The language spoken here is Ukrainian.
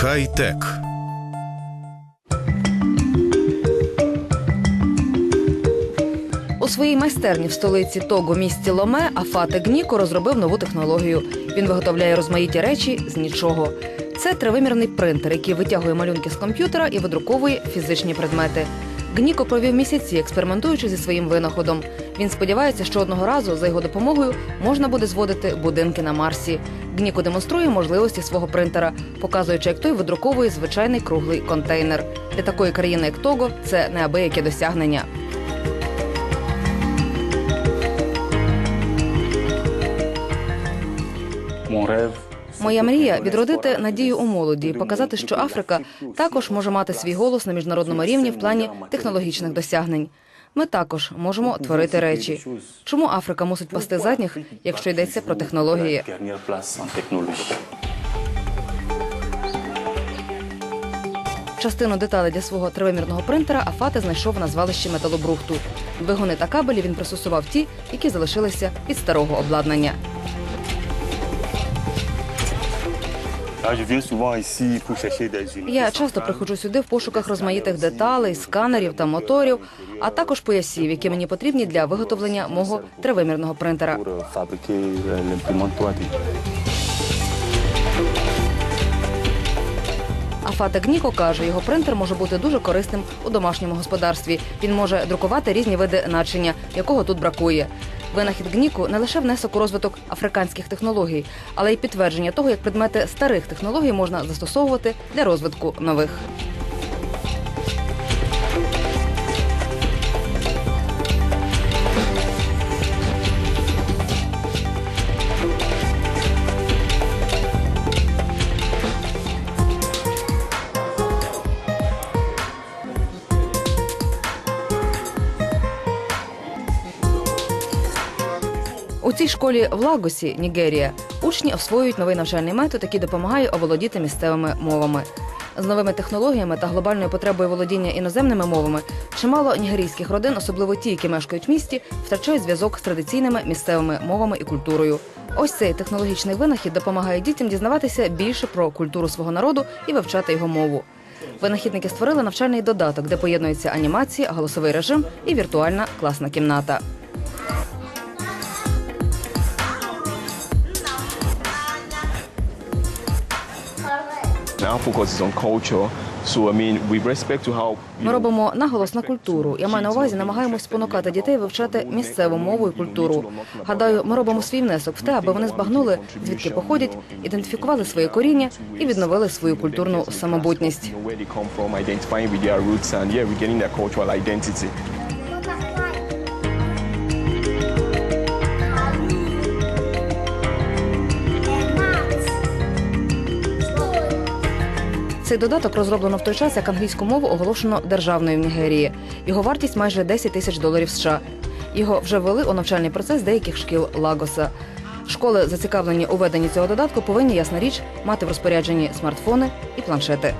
Хай-тек. У своїй майстерні в столиці Того місті Ломе Афате Гніко розробив нову технологію. Він виготовляє розмаїті речі з нічого. Це тривимірний принтер, який витягує малюнки з комп'ютера і видруковує фізичні предмети. Гніко провів місяці, експериментуючи зі своїм винаходом. Він сподівається, що одного разу за його допомогою можна буде зводити будинки на Марсі. Гніко демонструє можливості свого принтера, показуючи, як той видруковує звичайний круглий контейнер. Для такої країни, як Того, це неабияке досягнення. Моя мрія відродити надію у молоді, показати, що Африка також може мати свій голос на міжнародному рівні в плані технологічних досягнень. Ми також можемо творити речі. Чому Африка мусить пасти задніх, якщо йдеться про технології? Частину деталей для свого тривимірного принтера Афате знайшов на звалищі металобрухту. Двигуни та кабелі він пристосував ті, які залишилися від старого обладнання. Я часто приходжу сюди в пошуках розмаїтих деталей, сканерів та моторів, а також поясів, які мені потрібні для виготовлення мого тривимірного принтера. А Фата Гніко каже, його принтер може бути дуже корисним у домашньому господарстві. Він може друкувати різні види начиня, якого тут бракує. Винахід Гніку не лише внесок у розвиток африканських технологій, але й підтвердження того, як предмети старих технологій можна застосовувати для розвитку нових. У цій школі в Лагосі, Нігерія, учні освоюють новий навчальний метод, який допомагає оволодіти місцевими мовами. З новими технологіями та глобальною потребою володіння іноземними мовами чимало нігерійських родин, особливо ті, які мешкають в місті, втрачають зв'язок з традиційними місцевими мовами і культурою. Ось цей технологічний винахід допомагає дітям дізнаватися більше про культуру свого народу і вивчати його мову. Винахідники створили навчальний додаток, де поєднується анімація, голосовий режим і віртуальна класна кімната. Ми робимо наголос на культуру. Я маю на увазі, намагаємось спонукати дітей вивчати місцеву мову і культуру. Гадаю, ми робимо свій внесок в те, аби вони збагнули, звідки походять, ідентифікували своє коріння і відновили свою культурну самобутність. Цей додаток розроблено в той час, як англійську мову оголошено державною в Нігерії. Його вартість майже 10 тисяч доларів США. Його вже ввели у навчальний процес деяких шкіл Лагоса. Школи, зацікавлені у веденні цього додатку, повинні ясна річ мати в розпорядженні смартфони і планшети.